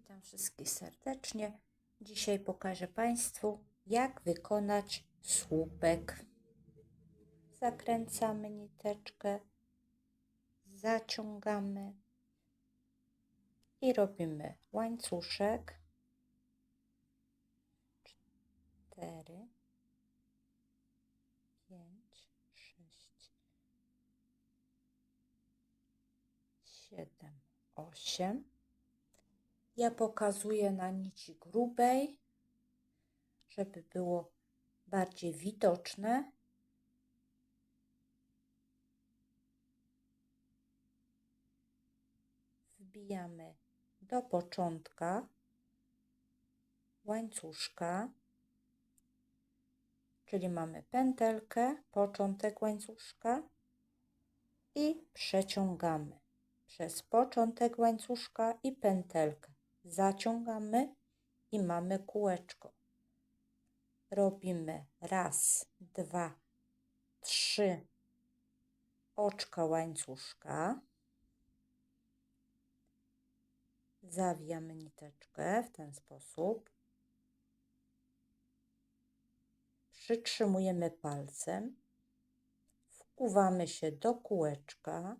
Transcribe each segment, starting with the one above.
Witam wszystkich serdecznie. Dzisiaj pokażę Państwu, jak wykonać słupek. Zakręcamy niteczkę, zaciągamy i robimy łańcuszek. Cztery, pięć, sześć, siedem, osiem. Ja pokazuję na nici grubej, żeby było bardziej widoczne. Wbijamy do początka łańcuszka, czyli mamy pętelkę, początek łańcuszka i przeciągamy przez początek łańcuszka i pętelkę. Zaciągamy i mamy kółeczko. Robimy raz, dwa, trzy oczka łańcuszka. Zawijamy niteczkę w ten sposób. Przytrzymujemy palcem. Wkuwamy się do kółeczka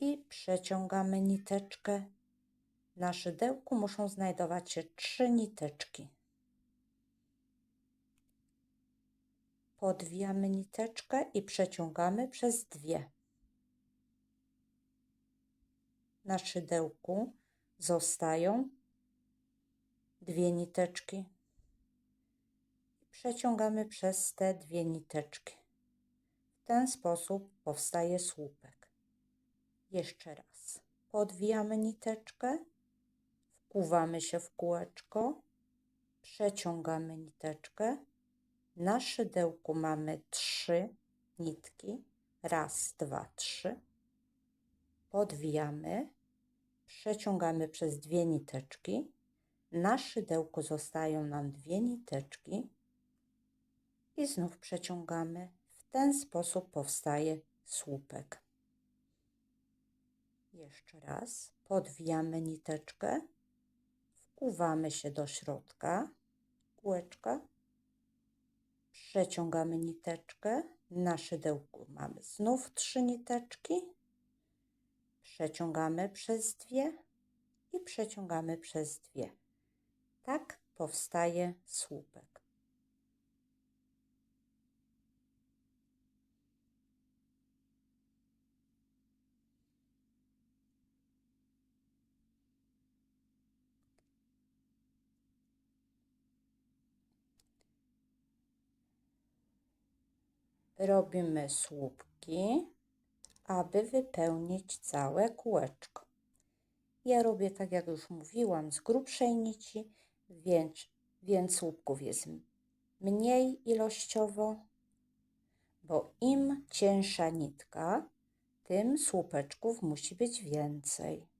i przeciągamy niteczkę. Na szydełku muszą znajdować się trzy niteczki. Podwijamy niteczkę i przeciągamy przez dwie. Na szydełku zostają dwie niteczki. Przeciągamy przez te dwie niteczki. W ten sposób powstaje słupek. Jeszcze raz. Podwijamy niteczkę, wkuwamy się w kółeczko, przeciągamy niteczkę. Na szydełku mamy trzy nitki. Raz, dwa, trzy. Podwijamy, przeciągamy przez dwie niteczki. Na szydełku zostają nam dwie niteczki i znów przeciągamy. W ten sposób powstaje słupek. Jeszcze raz podwijamy niteczkę, wkuwamy się do środka kółeczka, przeciągamy niteczkę, na szydełku mamy znów trzy niteczki, przeciągamy przez dwie i przeciągamy przez dwie. Tak powstaje słupek. Robimy słupki, aby wypełnić całe kółeczko. Ja robię tak, jak już mówiłam, z grubszej nici, więc, więc słupków jest mniej ilościowo, bo im cięższa nitka, tym słupeczków musi być więcej.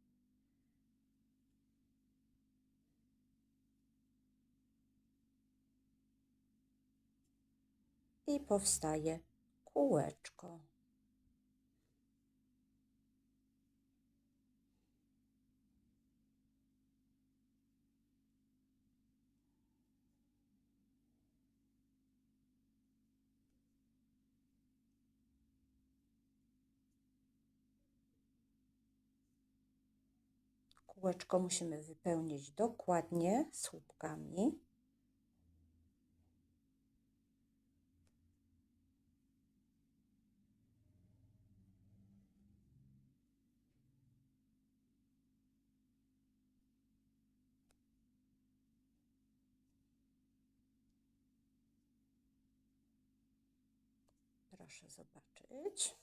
I powstaje kółeczko. Kółeczko musimy wypełnić dokładnie słupkami. Proszę zobaczyć.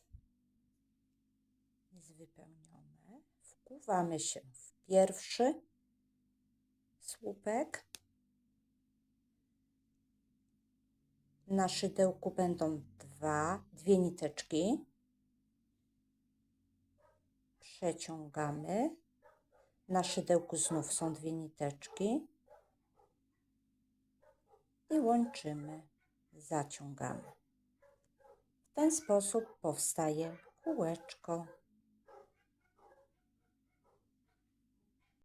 Jest wypełnione. Wkuwamy się w pierwszy słupek. Na szydełku będą dwa, dwie niteczki. Przeciągamy. Na szydełku znów są dwie niteczki. I łączymy. Zaciągamy. W ten sposób powstaje kółeczko.